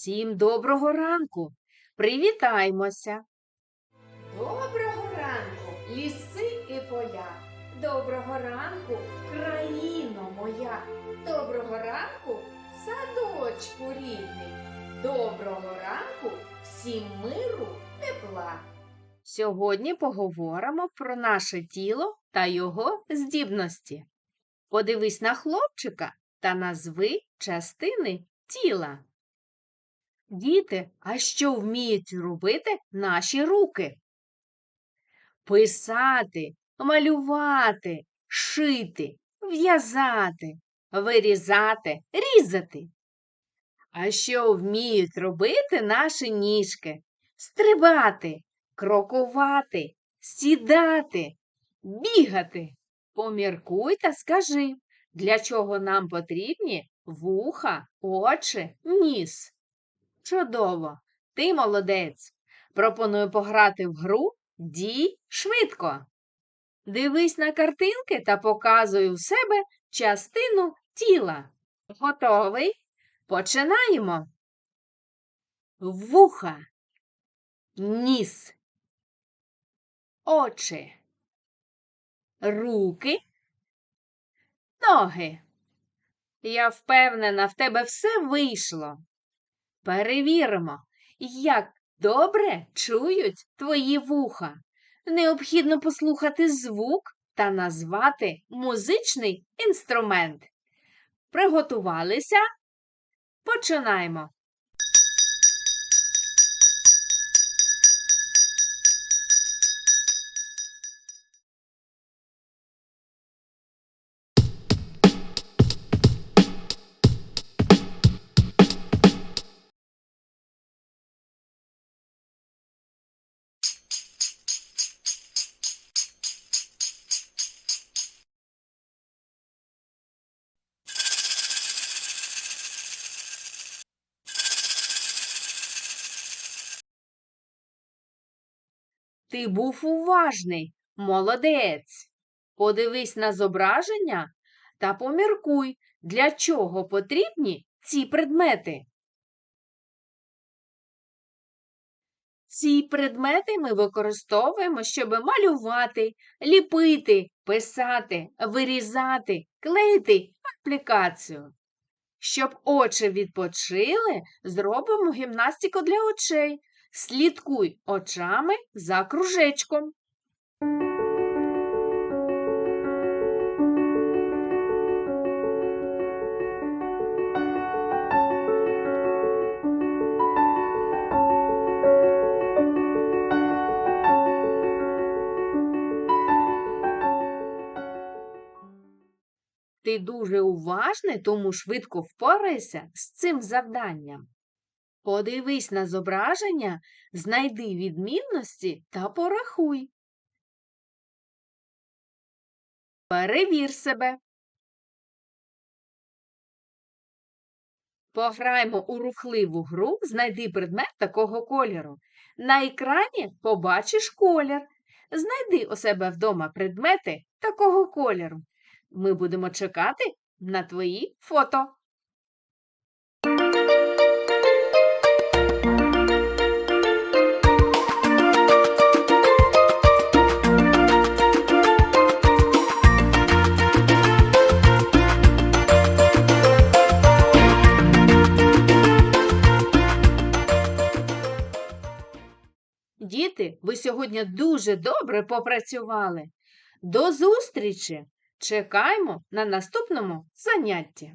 Всім доброго ранку. Привітаймося. Доброго ранку, ліси і поля. Доброго ранку, країно моя. Доброго ранку, садочку рідний. Доброго ранку, всім миру, тепла. Сьогодні поговоримо про наше тіло та його здібності. Подивись на хлопчика та назви частини тіла. Діти, а що вміють робити наші руки? Писати, малювати, шити, в'язати, вирізати, різати. А що вміють робити наші ніжки? Стрибати, крокувати, сідати, бігати. Поміркуй та скажи, для чого нам потрібні вуха, очі, ніс. Чудово, ти молодець. Пропоную пограти в гру Дій швидко. Дивись на картинки та показуй у себе частину тіла. Готовий? Починаємо. Вуха, ніс, очі, руки, ноги. Я впевнена, в тебе все вийшло. Перевіримо, як добре чують твої вуха. Необхідно послухати звук та назвати музичний інструмент. Приготувалися? Починаємо. Ти був уважний, молодець. Подивись на зображення та поміркуй, для чого потрібні ці предмети. Ці предмети ми використовуємо, щоб малювати, ліпити, писати, вирізати, клеїти аплікацію. Щоб очі відпочили, зробимо гімнастику для очей. Слідкуй очами за кружечком. Ти дуже уважний, тому швидко впорайся з цим завданням. Подивись на зображення, знайди відмінності та порахуй. Перевір себе. Пограємо у рухливу гру Знайди предмет такого кольору. На екрані побачиш колір. Знайди у себе вдома предмети такого кольору. Ми будемо чекати на твої фото. Діти, ви сьогодні дуже добре попрацювали. До зустрічі! Чекаємо на наступному занятті.